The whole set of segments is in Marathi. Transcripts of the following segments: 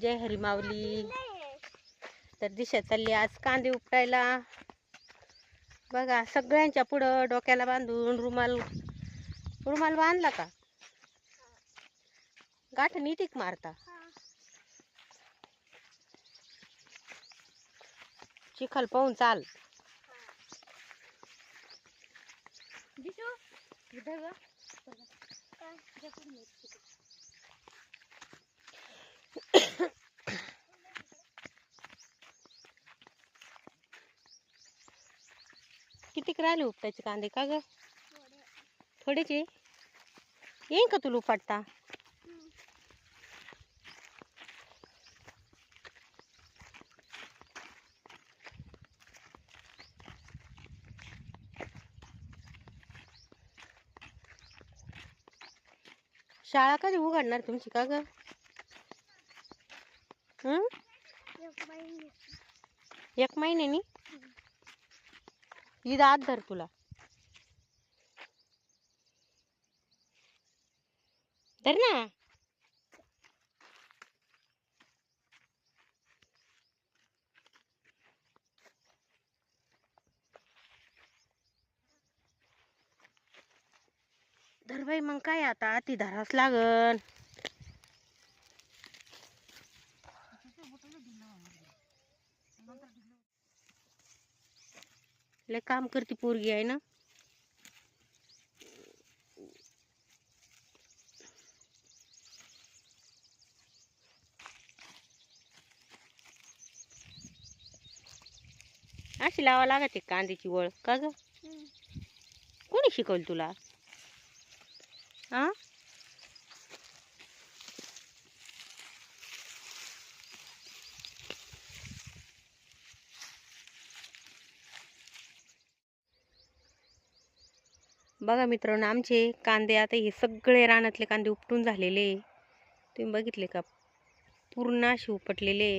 जय हरी माऊली. तर दिशा चालली आज कांदे उपटायला. बघा सगळ्यांच्या पुढं डोक्याला बांधून रुमाल रुमाल बांधला का? गाठ नीटिक मारता. चिखल पाहून चाल. जिजू, कितीक राहिले उपटायचे कांदे? का ग? थोडं. थोडेचे? येईन का तुला उपटता? शाळा कधी उघडणार तुमची का ग. एक महिन्यानी? ईद आत धर तुला धर ना धर बाई मग काय आता? ती धरावंच लागन. लय काम करती पोरगी आहे ना? अशी लावा लागते कांद्याची वळ. का ग. कोणी शिकवलं तुला? हां बघा मित्रांनो आमचे कांदे आता हे सगळे रानातले कांदे उपटून झालेले तुम्ही बघितले का? पूर्ण असे उपटलेले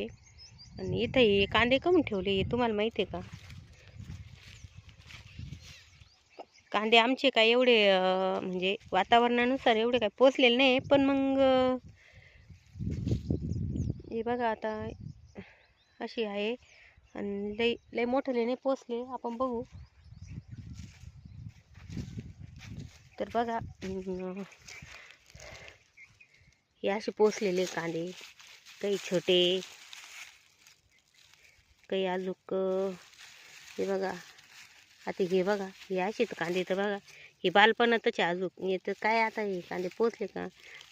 आणि इथं हे कांदे कमी ठेवले हे तुम्हाला माहिती आहे का? कांदे आमचे काय एवढे म्हणजे वातावरणानुसार एवढे काय पोचलेले नाही पण मग हे बघा आता अशी आहे. आणि लई लई मोठे नाही पोचले आपण बघू. तर बघा हे असे पोचलेले कांदे. काही छोटे काही अजूक हे बघा. आता हे बघा हे असेच कांदे तर बघा हे बालपणातच आहे येतं काय आता हे कांदे पोचले का?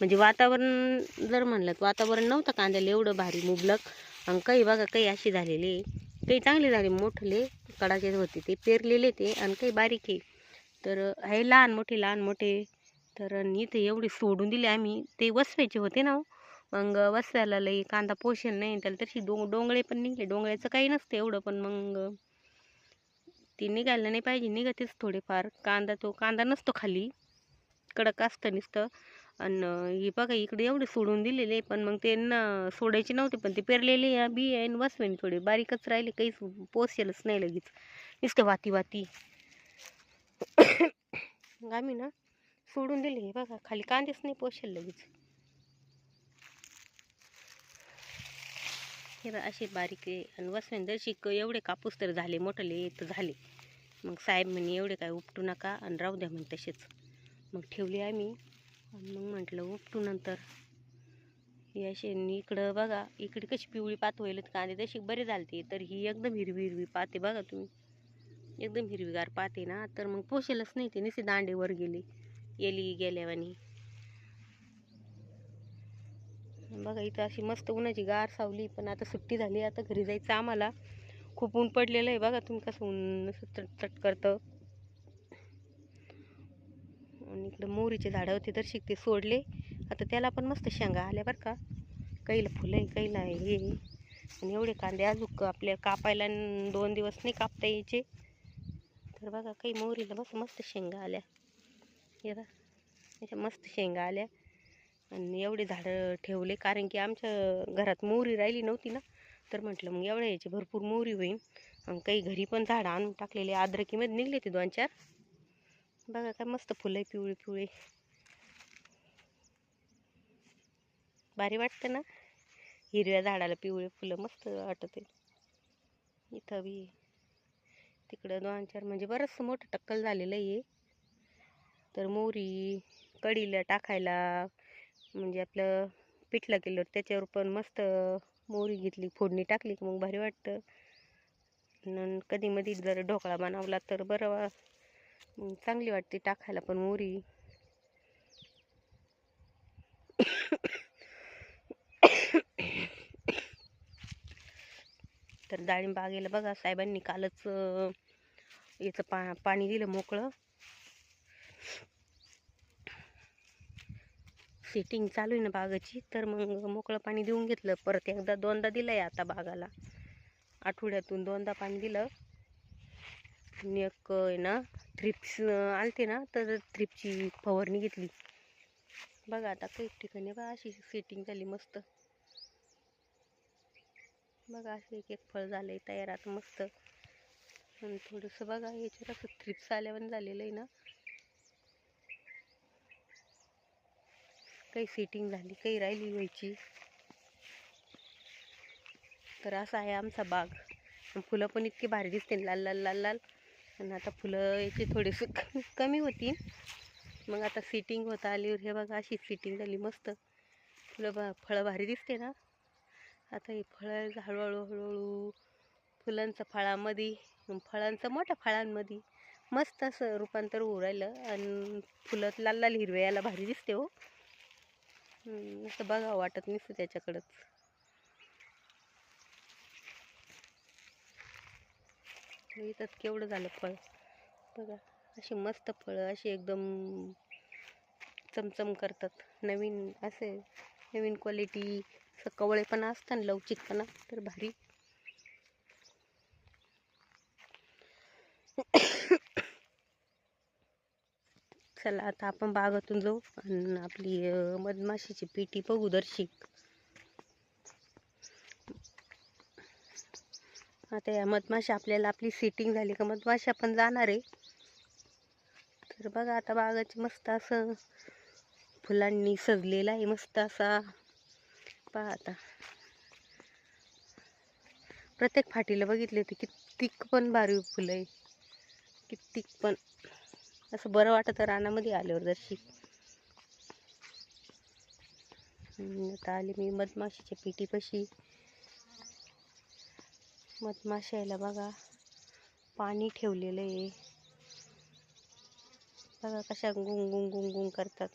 म्हणजे वातावरण जर म्हणलं तर वातावरण नव्हतं कांद्याला एवढं भारी मुबलक. आणि काही बघा काही अशी झालेले काही चांगले झाले मोठले कडाचे होते ते पेरलेले ते आणि काही बारीक आहे. तर हे लहान मोठे लहान मोठे. तर इथे एवढे सोडून दिले आम्ही. ते वसवायचे होते ना हो. मग वसायला लई कांदा पोषण नाही त्याला तशी डोंग डोंगळे पण निघले. डोंगळ्याचं काही नसतं एवढं पण मग ती निघायला नाही पाहिजे निघतेच थोडेफार. कांदा तो कांदा नसतो खाली. कडक असतं नुसतं. आणि हे बघा इकडे एवढे सोडून दिलेले पण मग ते न सोडायचे नव्हते पण ते पेरलेले या बी आहे आणि वसवेन थोडे. बारीकच राहिले काहीच पोसेलच नाही लगेच. नुसतं वाती वाती. आम्ही ना सोडून दिले हे बघा. खाली कांदेच नाही पोसेल लगेच. अखेर असे बारीक आहे. आणि वसवेन क एवढे कापूस तर झाले मोठले तर झाले. मग साहेब म्हणे एवढे काय उपटू नका आणि राहू द्या म्हणे तसेच. मग ठेवले आम्ही. आणि मग म्हटलं उपटू नंतर. हे असे इकडं बघा इकडे कशी पिवळी पात होईल कांदे तशी बरे झालते. तर ही एकदम हिरवी हिरवी पाते बघा तुम्ही. एकदम हिरवीगार पाते ना. तर मग पोषेलच नाही ते निसे दांडेवर गेली. गेले गेल्यावानी. बघा इथं अशी मस्त उन्हाची गार सावली पण आता सुट्टी झाली आता घरी जायचं आम्हाला. खूप ऊन पडलेलं आहे बघा तुम्ही कसं ऊन असं चटचट करतं. आणि इकडं मोहरीचे झाडं होते तर शिकते सोडले. आता त्याला पण मस्त शेंगा आल्या बरं का. कैला फुलं आहे काहीला हे आणि एवढे कांदे अजून आपल्या कापायला दोन दिवस नाही कापता यायचे. तर बघा काही मोहरीला बस मस्त शेंगा आल्या. हे बघा मस्त शेंगा आल्या. आणि एवढे झाडं ठेवले कारण की आमच्या घरात मोहरी राहिली नव्हती ना. तर म्हटलं मग एवढ्या याची भरपूर मोहरी होईल आणि काही घरी पण झाडं आणून टाकलेले अद्रकीमध्ये निघले ते दोन चार. बघा काय मस्त फुलं आहे पिवळे पिवळे. भारी वाटतं ना? हिरव्या झाडाला पिवळे फुलं मस्त वाटत. इथं बी तिकडं दोन चार म्हणजे बरंचसं मोठं टक्कल झालेलं आहे. तर मोरी कढीला टाकायला म्हणजे आपलं पिठलं केलं त्याच्यावर पण मस्त मोहरी घेतली फोडणी टाकली की मग भारी वाटतं. न कधी मधी जर ढोकळा बनवला तर बरं वा चांगली वाटते टाकायला पण मोहरी. तर डाळिंब बागेला बघा साहेबांनी कालच याचं पा पाणी दिलं मोकळं. सेटिंग चालू आहे ना बागाची तर मग मोकळं पाणी देऊन घेतलं. परत एकदा दोनदा दिलं आहे आता बागाला. आठवड्यातून दोनदा पाणी दिलं. आणि एक आहे ना थ्रिप्स आलते ना तर थ्रिपची फवारणी घेतली. बघा आता काही ठिकाणी बघा अशी सेटिंग झाली मस्त. बघा असं एक एक फळ झालंय तयार आता मस्त. आणि थोडंसं बघा याच्यावर असं थ्रिप्स आल्यावर झालेलं आहे ना. काही फिटिंग झाली काही राहिली व्हायची. तर असा आहे आमचा बाग. फुलं पण इतकी भारी दिसते लाल लाल लाल लाल. आणि आता फुलं याची थोडीशी कमी होती. मग आता सिटिंग होता आलीवर हे बघा अशी फिटिंग झाली मस्त. फुलं बा फळं भारी दिसते ना. आता हे फळं हळूहळू हळूहळू फुलांचं फळामध्ये फळांचं मोठ्या फळांमध्ये मस्त असं रूपांतर होऊ राहिलं. आणि फुलं लाल लाल हिरव्या याला भारी दिसते हो. असं बघावं वाटत नसतं त्याच्याकडंच. इथं केवढं झालं फळ. बघा अशी मस्त फळं अशी एकदम चमचम करतात. नवीन असे नवीन क्वालिटी असं कवळेपणा असतं ना लवचिकपणा तर भारी. चला आता आपण बागातून जाऊ आणि आपली मधमाशीची पेटी बघू दर्शिक आता या मधमाशा आपल्याला आपली सेटिंग झाली का मधमाशा पण जाणार आहे. तर बघा आता बागाची मस्त असं फुलांनी सजलेला आहे मस्त असा. पहा आता. प्रत्येक फाटीला बघितले होते कित्येक पण भारी फुलं आहे. कित्येक पण. असं बरं वाटत रानामध्ये आल्यावर जशी. आता आली मी मधमाशीच्या पेटीपाशी. मधमाशायला बघा पाणी ठेवलेलं आहे. बघा कशा गुंग गुंग गुंग गुंग करतात.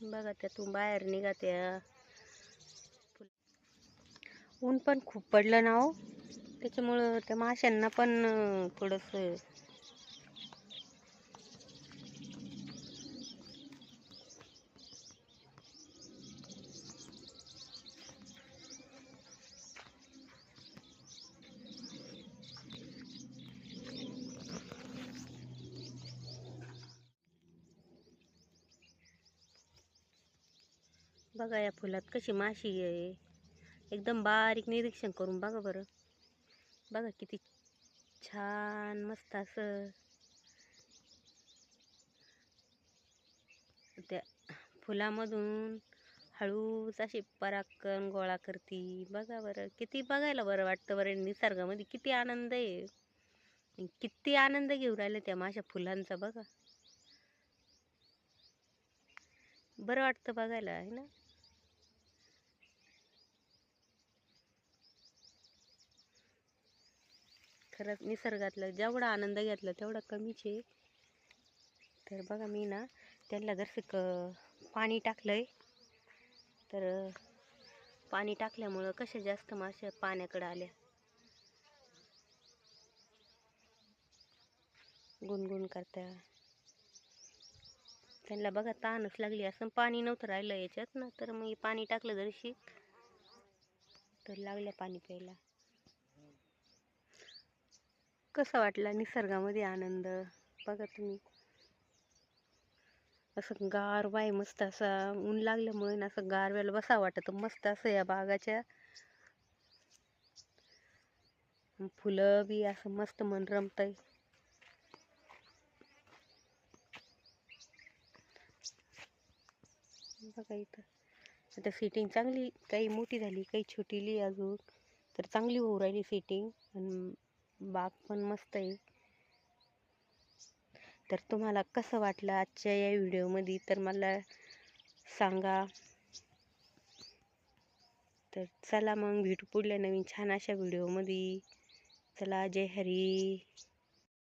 बघा त्यातून बाहेर निघत्या. ऊन पण खूप पडलं ना हो. त्याच्यामुळं त्या माशांना पण थोडंसं बघा या फुलात कशी माशी आहे. एकदम बारीक निरीक्षण करून बघा बरं. बघा किती छान मस्त असं. त्या फुलामधून हळूच अशी पराकन गोळा करती. बघा बरं किती बघायला बरं वाटतं बरं निसर्गामध्ये. किती आनंद आहे. किती आनंद घेऊन राहिले त्या माझ्या फुलांचा बघा. बरं वाटतं बघायला आहे ना? खरंच निसर्गातला जेवढा आनंद घेतला तेवढा कमीच आहे. तर बघा मी ना त्यांना जर क पाणी टाकलंय तर पाणी टाकल्यामुळं कशा जास्त मासे पाण्याकडे आल्या. गुणगुण करत्या. त्यांना बघा ताणच लागली असं पाणी नव्हतं राहिलं याच्यात ना तर मग पाणी टाकलं जरशी तर लागल्या पाणी प्यायला. कसा वाटला निसर्गामध्ये आनंद? बघा तुम्ही. असं गार वाय मस्त असा ऊन लागल्यामुळे ना असं गारव्याला बसा वाटत. मस्त असं या बागाच्या फुलं बी असं मस्त मन रमत बघा इथं. आता सिटिंग चांगली काही मोठी झाली काही छोटीली अजून. तर चांगली होऊ राहिली सिटिंग बाग पण मस्त आहे. तर तुम्हाला कसं वाटलं आजच्या या व्हिडिओमध्ये तर मला सांगा. तर चला मग भेटू पुढल्या नवीन छान अशा व्हिडिओमध्ये. चला जय हरी.